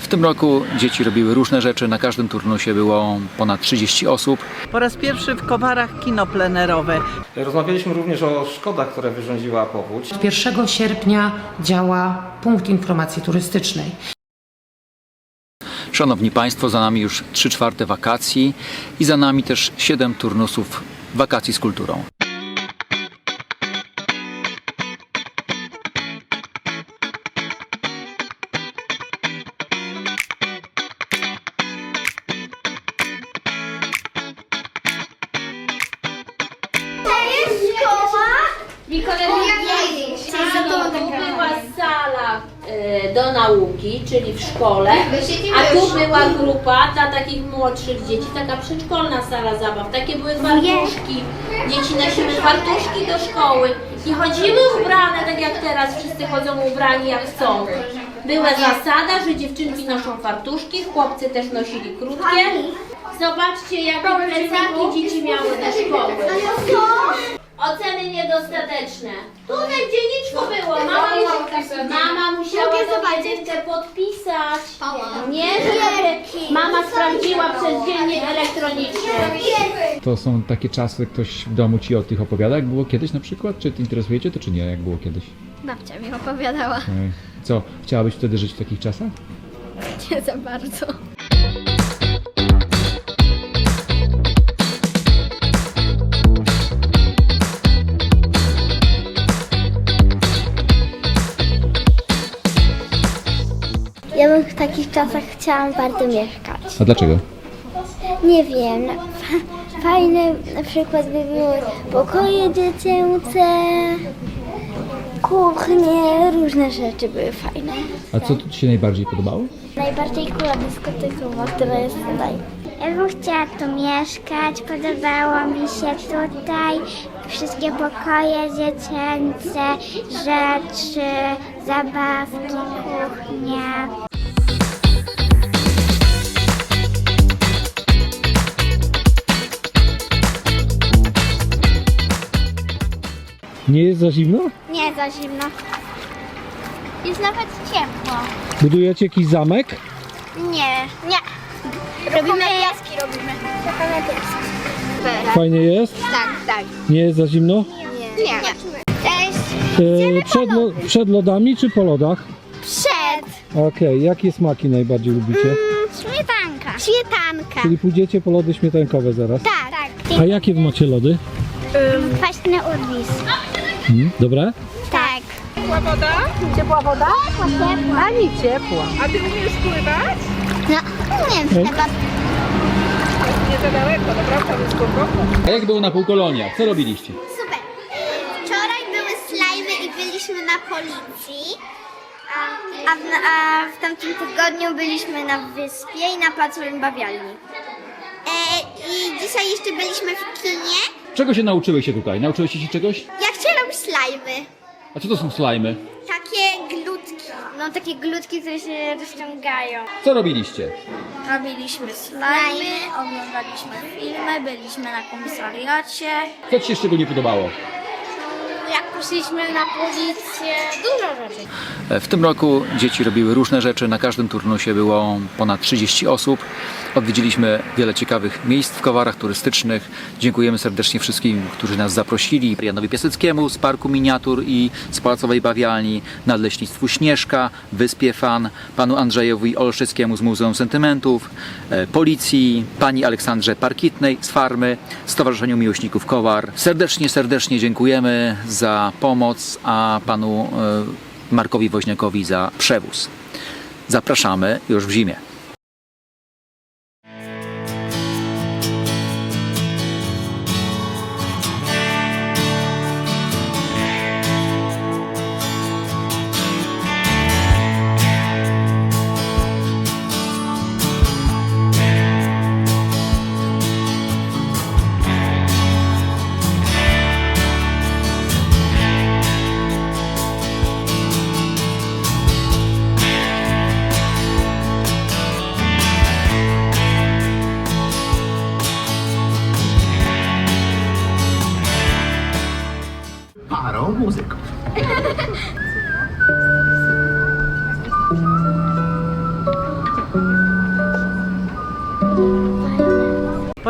W tym roku dzieci robiły różne rzeczy. Na każdym turnusie było ponad 30 osób. Po raz pierwszy w Kowarach kino plenerowe. Rozmawialiśmy również o szkodach, które wyrządziła powódź. 1 sierpnia działa punkt informacji turystycznej. Szanowni Państwo, za nami już 3 czwarte wakacji i za nami też 7 turnusów wakacji z kulturą. Rano tu była sala e, do nauki, czyli w szkole, a tu była grupa dla takich młodszych dzieci, taka przedszkolna sala zabaw. Takie były fartuszki. Dzieci nosiły fartuszki do szkoły i chodziły ubrane, tak jak teraz wszyscy chodzą ubrani jak chcą. Była zasada, że dziewczynki noszą fartuszki, chłopcy też nosili krótkie. Zobaczcie, jakie plecaki dzieci miały do szkoły. Oceny niedostateczne. Tutaj dzienniczku było. Mama, musi- mama musiała tą jedynkę podpisać. Nie, że mama sprawdziła przez dziennik elektroniczny. To są takie czasy, ktoś w domu ci o tych opowiada, jak było kiedyś na przykład? Czy ty interesujecie to, czy nie, jak było kiedyś? Babcia mi opowiadała. Ej, Co, chciałabyś wtedy żyć w takich czasach? Nie za bardzo. Bym w takich czasach chciałam bardzo mieszkać. A dlaczego? Nie wiem, fa- fajne na przykład by były pokoje dziecięce, kuchnie, różne rzeczy były fajne. A co ci się najbardziej podobało? Najbardziej kula dyskotekowa, która jest tutaj. Ja bym chciała tu mieszkać, podobało mi się tutaj wszystkie pokoje dziecięce, rzeczy, zabawki, kuchnia. Nie jest za zimno? Nie za zimno. Jest nawet ciepło. Budujecie jakiś zamek? Nie. Nie. Robimy piaski robimy. Czekamy piaski. Fajnie jest? Tak, tak. Nie jest za zimno? Nie. Cześć. E, przed, lo, przed lodami czy po lodach? Przed. Okej, jakie smaki najbardziej lubicie? Śmietanka. Śmietanka. Czyli pójdziecie po lody śmietankowe zaraz. Tak. tak. A jakie wy macie lody? Kwaśny urwis. Hmm, dobre? Tak. Ciepła woda? Ciepła. Ani ciepła. No, nie wiem, chyba A jak było na półkoloniach? Co robiliście? super. Wczoraj były slajmy i byliśmy na policji. A, a, w, a w tamtym tygodniu byliśmy na wyspie i na placu bawialni. E, I dzisiaj jeszcze byliśmy w kinie. Czego się nauczyły się tutaj? Nauczyłeś się czegoś? Ja slajmy. A co to są slajmy? Takie glutki. No takie glutki, które się rozciągają. Co robiliście? Robiliśmy slajmy, oglądaliśmy filmy, byliśmy na komisariacie. Co ci się z czego nie podobało? Jak poszliśmy na policję, dużo rzeczy. W tym roku dzieci robiły różne rzeczy. Na każdym turnusie było ponad 30 osób. Odwiedziliśmy wiele ciekawych miejsc w Kowarach turystycznych. Dziękujemy serdecznie wszystkim, którzy nas zaprosili. Janowi Piaseckiemu z Parku Miniatur i z Pałacowej Bawialni, Nadleśnictwu Śnieżka, Wyspie Fan, panu Andrzejowi Olszyckiemu z Muzeum Sentymentów, e, Policji, pani Aleksandrze Parkitnej z Farmy, Stowarzyszeniu Miłośników Kowar. Serdecznie, serdecznie dziękujemy za pomoc, a panu e, Markowi Woźniakowi za przewóz. Zapraszamy już w zimie.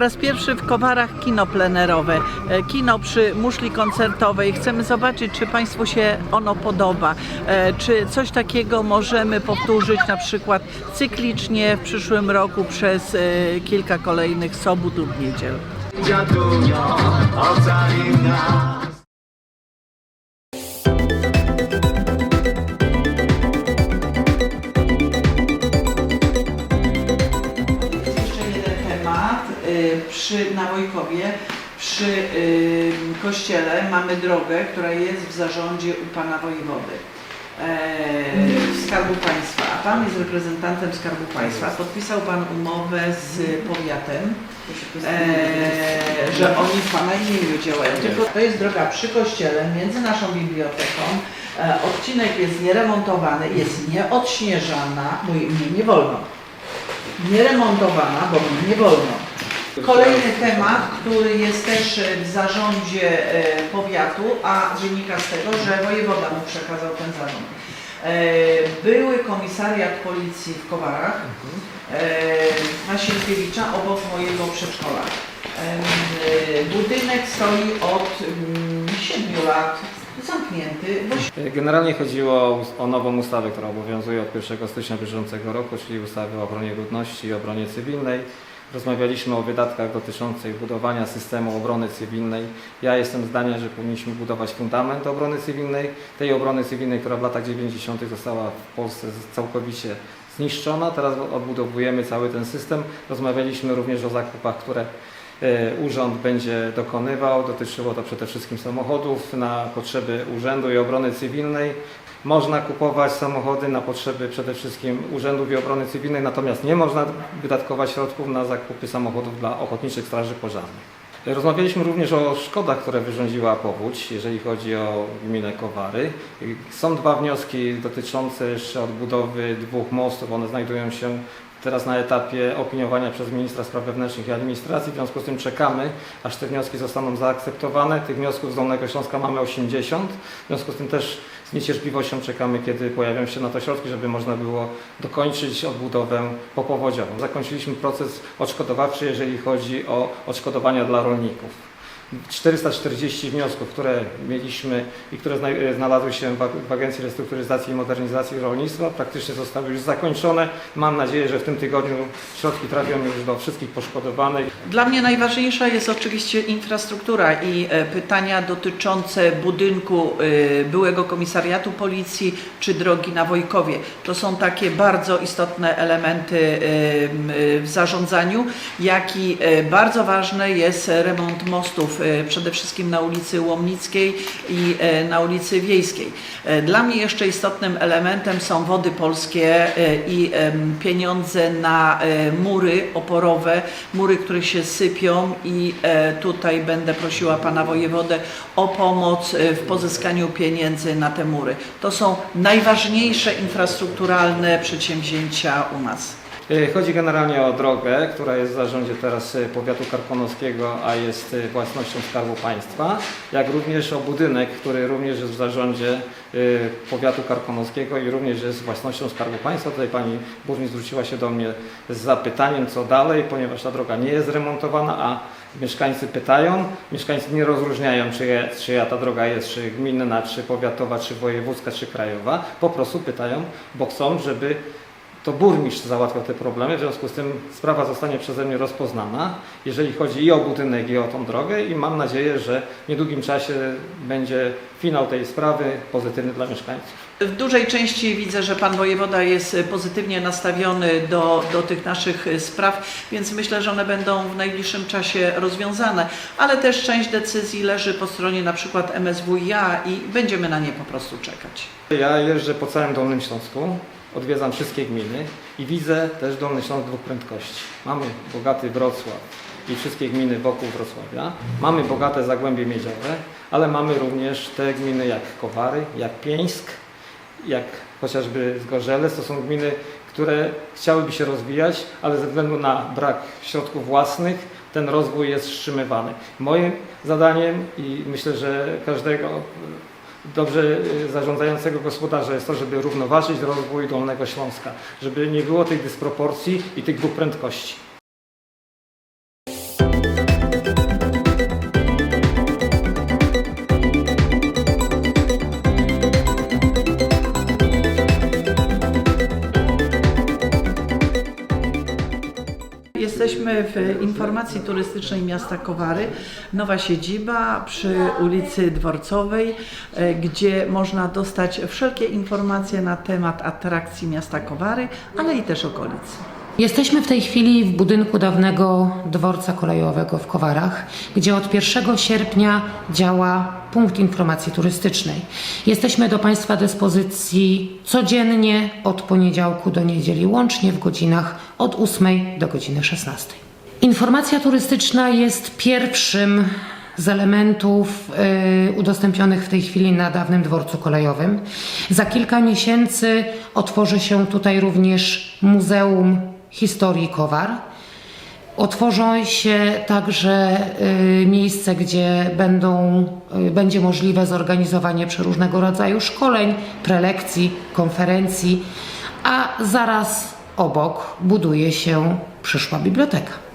Raz pierwszy w Kowarach kino plenerowe, e, kino przy muszli koncertowej. Chcemy zobaczyć, czy Państwu się ono podoba, e, czy coś takiego możemy powtórzyć na przykład cyklicznie w przyszłym roku przez e, kilka kolejnych sobót lub niedziel. Przy kościele mamy drogę, która jest w zarządzie u pana wojewody. E, Skarbu Państwa, a Pan jest reprezentantem Skarbu Państwa. Podpisał Pan umowę z powiatem, e, że oni w Pana imieniu działają. Tylko to jest droga przy kościele, między naszą biblioteką. E, Odcinek jest nieremontowany, jest nieodśnieżana, bo mnie nie wolno nieremontowana, bo mnie nie wolno. Kolejny temat, który jest też w zarządzie e, powiatu, a wynika z tego, że wojewoda mu przekazał ten zarząd. E, Były komisariat policji w Kowarach e, na Sienkiewicza obok mojego przedszkola. Budynek stoi od 7 lat zamknięty, bo Generalnie chodziło o nową ustawę, która obowiązuje od 1 stycznia bieżącego roku, czyli ustawę o obronie ludności i obronie cywilnej. Rozmawialiśmy o wydatkach dotyczących budowania systemu obrony cywilnej. Ja jestem zdania, że powinniśmy budować fundament obrony cywilnej, tej obrony cywilnej, która w latach 90. została w Polsce całkowicie zniszczona. Teraz odbudowujemy cały ten system. Rozmawialiśmy również o zakupach, które e, urząd będzie dokonywał. Dotyczyło to przede wszystkim samochodów na potrzeby urzędu i obrony cywilnej. Można kupować samochody na potrzeby przede wszystkim urzędów i obrony cywilnej, natomiast nie można wydatkować środków na zakupy samochodów dla ochotniczych straży pożarnych. Rozmawialiśmy również o szkodach, które wyrządziła powódź, jeżeli chodzi o gminę Kowary. Są dwa wnioski dotyczące jeszcze odbudowy dwóch mostów. One znajdują się teraz na etapie opiniowania przez ministra spraw wewnętrznych i administracji. W związku z tym czekamy, aż te wnioski zostaną zaakceptowane. Tych wniosków z Dolnego Śląska mamy 80. W związku z tym też z niecierpliwością czekamy, kiedy pojawią się na to środki, żeby można było dokończyć odbudowę popowodziową. Zakończyliśmy proces odszkodowawczy, jeżeli chodzi o odszkodowania dla rolników. 440 wniosków, które mieliśmy i które zna- znalazły się w Ag- w Agencji Restrukturyzacji i Modernizacji Rolnictwa, praktycznie zostały już zakończone. Mam nadzieję, że w tym tygodniu środki trafią już do wszystkich poszkodowanych. Dla mnie najważniejsza jest oczywiście infrastruktura i e, pytania dotyczące budynku e, byłego komisariatu policji czy drogi na Wojkowie. To są takie bardzo istotne elementy e, e, w zarządzaniu, jak i e, bardzo ważny jest remont mostów, e, przede wszystkim na ulicy Łomnickiej i e, na ulicy Wiejskiej. E, Dla mnie jeszcze istotnym elementem są wody polskie e, i pieniądze na e, mury oporowe, mury, które się sypią i e, tutaj będę prosiła pana wojewodę o pomoc e, w pozyskaniu pieniędzy na te mury. To są najważniejsze infrastrukturalne przedsięwzięcia u nas. E, Chodzi generalnie o drogę, która jest w zarządzie teraz e, powiatu karkonoskiego, a jest e, własnością Skarbu Państwa, jak również o budynek, który również jest w zarządzie powiatu karkonoskiego i również jest własnością Skarbu Państwa. Tutaj pani burmistrz zwróciła się do mnie z zapytaniem, co dalej, ponieważ ta droga nie jest remontowana, a mieszkańcy pytają, mieszkańcy nie rozróżniają, czyja, czyja ta droga jest, czy gminna, czy powiatowa, czy wojewódzka, czy krajowa. Po prostu pytają, bo chcą, żeby to burmistrz załatwiał te problemy, w związku z tym sprawa zostanie przeze mnie rozpoznana, jeżeli chodzi i o budynek, i o tą drogę i mam nadzieję, że w niedługim czasie będzie finał tej sprawy pozytywny dla mieszkańców. W dużej części widzę, że pan wojewoda jest pozytywnie nastawiony do, do tych naszych spraw, więc myślę, że one będą w najbliższym czasie rozwiązane, ale też część decyzji leży po stronie na przykład MSWiA i będziemy na nie po prostu czekać. Ja jeżdżę po całym Dolnym Śląsku, odwiedzam wszystkie gminy i widzę też Dolny Śląsk dwóch prędkości. Mamy bogaty Wrocław i wszystkie gminy wokół Wrocławia, mamy bogate Zagłębie Miedziowe, ale mamy również te gminy jak Kowary, jak Pieńsk, jak chociażby Zgorzelec. To są gminy, które chciałyby się rozwijać, ale ze względu na brak środków własnych ten rozwój jest wstrzymywany. Moim zadaniem i myślę, że każdego dobrze y, zarządzającego gospodarza jest to, żeby równoważyć rozwój Dolnego Śląska, żeby nie było tych dysproporcji i tych dwóch prędkości. W informacji turystycznej miasta Kowary. Nowa siedziba przy ulicy Dworcowej, e, gdzie można dostać wszelkie informacje na temat atrakcji miasta Kowary, ale i też okolicy. Jesteśmy w tej chwili w budynku dawnego dworca kolejowego w Kowarach, gdzie od 1 sierpnia działa punkt informacji turystycznej. Jesteśmy do Państwa dyspozycji codziennie od poniedziałku do niedzieli, łącznie w godzinach od 8 do godziny 16. Informacja turystyczna jest pierwszym z elementów y, udostępnionych w tej chwili na dawnym dworcu kolejowym. Za kilka miesięcy otworzy się tutaj również Muzeum Historii Kowar. Otworzą się także y, miejsce, gdzie będą, y, będzie możliwe zorganizowanie przeróżnego rodzaju szkoleń, prelekcji, konferencji, a zaraz obok buduje się przyszła biblioteka.